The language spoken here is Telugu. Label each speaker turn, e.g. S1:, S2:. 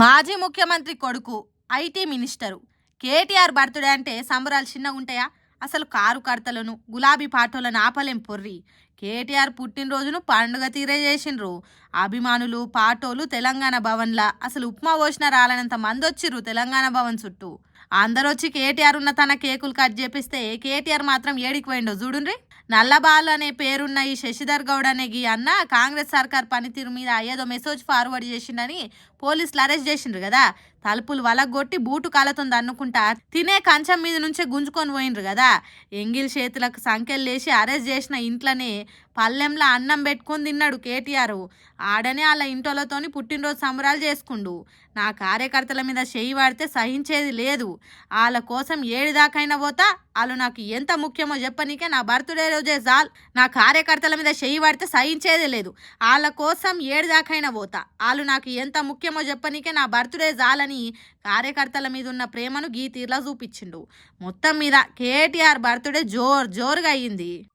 S1: మాజీ ముఖ్యమంత్రి కొడుకు ఐటీ మినిస్టరు. కేటీఆర్ బర్త్డే అంటే సంబరాలు చిన్నగా ఉంటాయా? అసలు కారు కర్తలను గులాబీ పాటోలను ఆపలేం పొర్రి. కేటీఆర్ పుట్టినరోజును పండుగ తీరే చేసిండ్రు. అభిమానులు పాటోలు తెలంగాణ భవన్లా. అసలు ఉప్మా పోసిన రాలనంత మంది వచ్చిర్రు తెలంగాణ భవన్ చుట్టూ. అందరూ వచ్చి కేటీఆర్ ఉన్న తన కేకులు కట్ చేపిస్తే కేటీఆర్ మాత్రం ఏడికి పోయిండో చూడుండ్రి. నల్లబాలు అనే పేరున్న ఈ శశిధర్ గౌడ్ అనే గీ అన్న కాంగ్రెస్ సర్కార్ పనితీరు మీద ఏదో మెసేజ్ ఫార్వర్డ్ చేసిండని పోలీసులు అరెస్ట్ చేసిండ్రు కదా. తలుపులు వలగొట్టి బూటు కాలతుంది అనుకుంటా. తినే కంచం మీద నుంచే గుంజుకొని పోయిండ్రు కదా. ఎంగిల్ చేతులకు సంఖ్యలు అరెస్ట్ చేసిన ఇంట్లోనే పల్లెంలో అన్నం పెట్టుకొని తిన్నాడు కేటీఆర్. ఆడనే వాళ్ళ ఇంటోళ్ళతోని పుట్టినరోజు సంబరాలు చేసుకుండు. నా కార్యకర్తల మీద చెయ్యి వాడితే సహించేది లేదు. వాళ్ళ కోసం ఏడు దాకైనా పోతా వాళ్ళు నాకు ఎంత ముఖ్యమో చెప్పనీకే నా బర్త్డే రోజే జాల్ నా కార్యకర్తల మీద చెయ్యి వాడితే సహించేదే లేదు. వాళ్ళ కోసం ఏడు దాకైనా పోతా వాళ్ళు నాకు ఎంత ముఖ్యమో చెప్పనీకే నా బర్త్డే జాలని కార్యకర్తల మీద ఉన్న ప్రేమను గీ తీర్లా చూపించిండు. మొత్తం మీద కేటీఆర్ బర్త్డే జోర్ జోరుగా అయ్యింది.